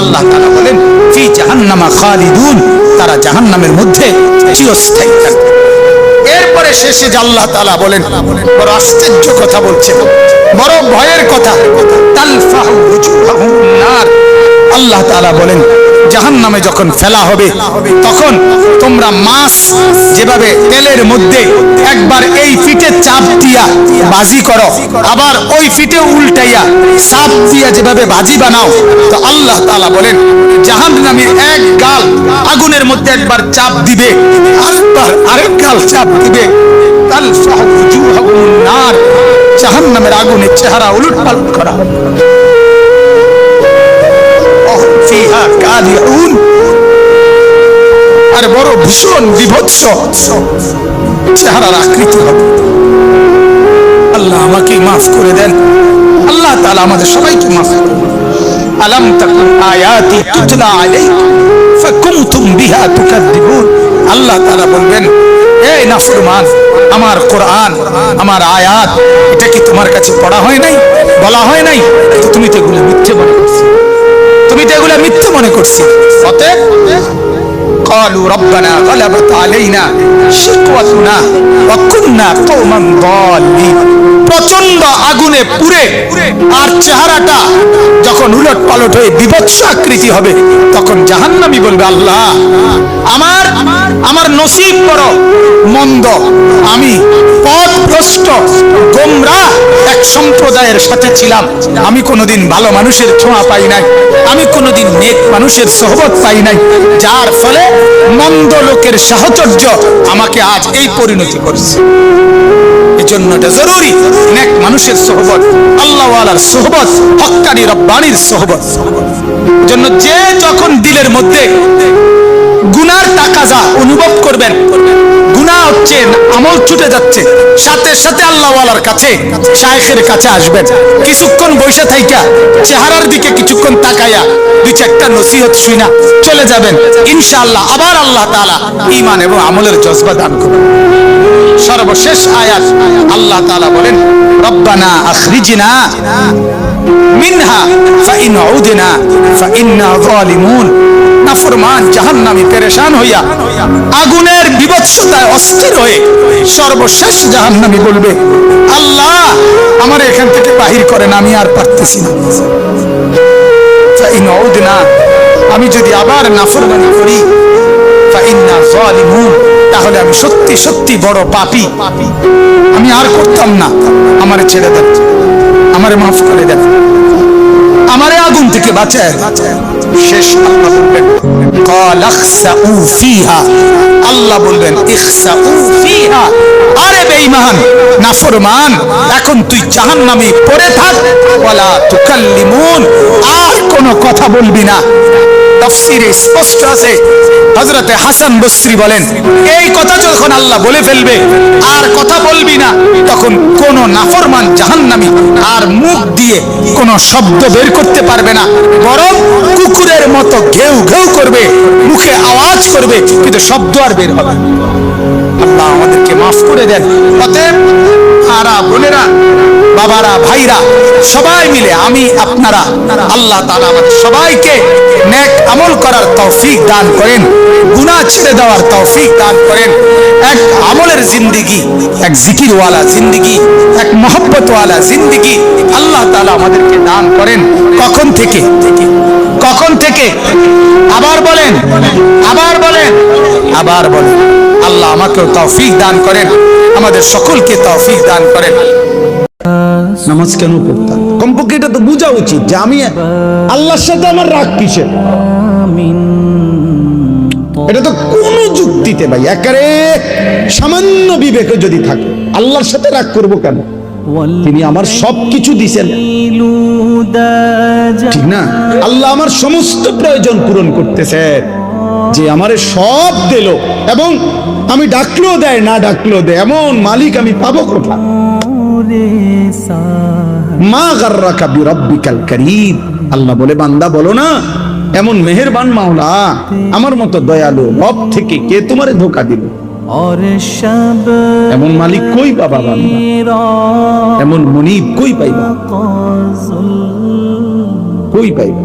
আল্লাহ তারা বলেন, ফি জাহান্নামা খালিদুন তারা জাহান্নামের মধ্যে চিরস্থায়ী থাকবে। এরপরে শেষে যে আল্লাহ তাআলা বলেন, বড় আশ্চর্য কথা বলছেন বড় ভয়ের কথা। আল্লাহ তাআলা বলেন জাহান নামে যখন ফেলা হবে, তখন তোমরা মাছ যেভাবে তেলের মধ্যে একবার এই ফিটে চাপ দিয়া বাজি করো, আবার ওই ফিটে উল্টাইয়া চাপ দিয়া যেভাবে বাজি বানাও, তো আল্লাহ তাআলা বলেন জাহান নামে এক গাল আগুনের মধ্যে একবার চাপ দিবে, আরেকবার আরেক গাল চাপ দিবে উজুহাহুম নার জাহান নামের আগুনের চেহারা উলুট পালট করা। হবে আর বড় ভীষণ বিভৎস। চেহারার আকৃতি হবে। আল্লাহ আমাকে মাফ করে দেন। আল্লাহ তাআলা আমাদের সবাইকে মাফ করে আলাম তাকুন আয়াতি তুতলা আলাইকুম ফাকুমতুম বিহা তুকাদ্দিবুন। আল্লাহ তাআলা বলবেন এই নাফরমান, আমার কোরআন, আমার আয়াত, এটা কি তোমার কাছে পড়া হয় নাই? বলা হয় নাই? তুমি তো এগুলো মিথ্যে মনে করছ। তুমি তো করছি অতএব قالوا ربنا غلبت علينا شقوتنا وكنا قوما ضالين প্রচন্ড আগুনে পুড়ে আর চেহারাটা যখন উলট পালট হয়ে বিভৎস আকৃতি হবে তখন জাহান্নামী বলবে আল্লাহ আমার আমার নসিব বড় মন্দ আমি পথ ভ্রষ্ট গোমরা এক সম্প্রদায়ের সাথে ছিলাম। আমি কোনোদিন ভালো মানুষের ছোঁয়া পাই নাই। আমি কোনোদিন নেক মানুষের সহবত পাই নাই। যার ফলে মন্দ লোকের সাহচর্য আমাকে আজ এই পরিণতি করছে। জরুরি, নেক মানুষের সোহবত, আল্লাহওয়ালার সোহবত, হক্কানি রব্বানির সোহবত। জন্য যে যখন দিলের মধ্যে গুনার তাকাজা অনুভব করবেন হচ্ছে আমল ছুটে যাচ্ছে। সাথে সাথে আল্লাহওয়ালার কাছে, শায়েখের কাছে আসবেন। কিছুক্ষণ বসে থাইকা, চেহারার দিকে কিছুক্ষণ তাকাইয়া দুই চারটা নসিহত শুইনা, চলে যাবেন। ইনশাআল্লাহ, আবার আল্লাহ তাআলা ঈমান এবং আমলের জজবা দান করবেন। সর্বশেষ আয়াত আল্লাহ তাআলা বলেন, রব্বানা আখরিজনা মিনহা ফাইন উদিনা ফাইন্না যালিমুন। নাফরমান, জাহান্নামী পেরেশান হইয়া আগুনের বিভৎসতায় অস্থির হয়ে সর্বশেষ জাহান্নামী বলবে, আল্লাহ আমার এখান থেকে বাহির করেন, আমি আর পারতেছি না। আমি যদি আবার নাফরমানি করি তাহলে আমি সত্যি সত্যি বড় পাপী। আমি আর করতাম না। আমারে ছেড়ে দেন। আমারে মাফ করে আগুন থেকে বাঁচেন শেষ আল্লাহ বলবেন কলাখসাউ ফিহা। আল্লাহ বলবেন, ইখসাউ ফিহা। আরে বেঈমান, নাফরমান, এখন তুই জাহান্নামে পড়ে থাক, ওয়ালা তুকাল্লিমুন, আর কোনো কথা বলবি না। তাফসিরে স্পষ্ট আছে। হযরতে হাসান বসরি বলেন, এই কথা যখন আল্লাহ বলে ফেলবে, আর কথা বলবি না, তখন কোন নাফরমান জাহান্নামী আর মুখ দিয়ে কোনো শব্দ বের করতে পারবে না। বরং কুকুরের মতো ঘেউ ঘেউ করবে, মুখে আওয়াজ করবে, কিন্তু শব্দ আর বের হবে আল্লাহ আমাদেরকে মাফ করে দেন। অতএব বাবারা, ভাইরা, সবাই মিলে আমি, আপনারা, আল্লাহ তাআলা আমাদের সবাইকে নেক আমল করার তৌফিক দান করেন, গুনাহ ছেড়ে দেওয়ার তৌফিক দান করেন। এক আমলের জিন্দেগি, এক জিকিরওয়ালা জিন্দেগি, এক মহব্বতওয়ালা জিন্দেগি আল্লাহ তালা আমাদেরকে দান করেন। কখন থেকে? কখন থেকে? আবার বলেন আবার বলেন আবার বলেন। আল্লাহ আমাকেও তৌফিক দান করেন, আমাদের সকলকে তৌফিক দান করেন। নামাজ কেন পড়তাম কমপক্ষে এটা তো বোঝা উচিত যে আমি আল্লাহর সাথে আমার রাগ কিসের? এটা তো যুক্তিতে ভাই একারে সামান্য বিবেকে যদি থাকে, আল্লাহর সাথে রাগ করব কেন? তিনি আমার সব কিছু দিছেন। ঠিক না? আল্লাহ আমার সমস্ত প্রয়োজন পূরণ করতেছে যে আমারে সব দিল এবং আমি ডাকলেও দেয়, না ডাকলেও দেয়, এমন মালিক আমি পাবো কোথায়? মা গার্রাকা বিরব্বিকাল কারীম। আল্লাহ বলে বান্দা বলো না এমন মেহেরবান মাওলা আমার মতো দয়ালু রব থেকে কে তোমারে ধোকা দিল এমন মালিক কই পাবা বান্দা? এমন মনিব কই পাইবা? কই পাইবা?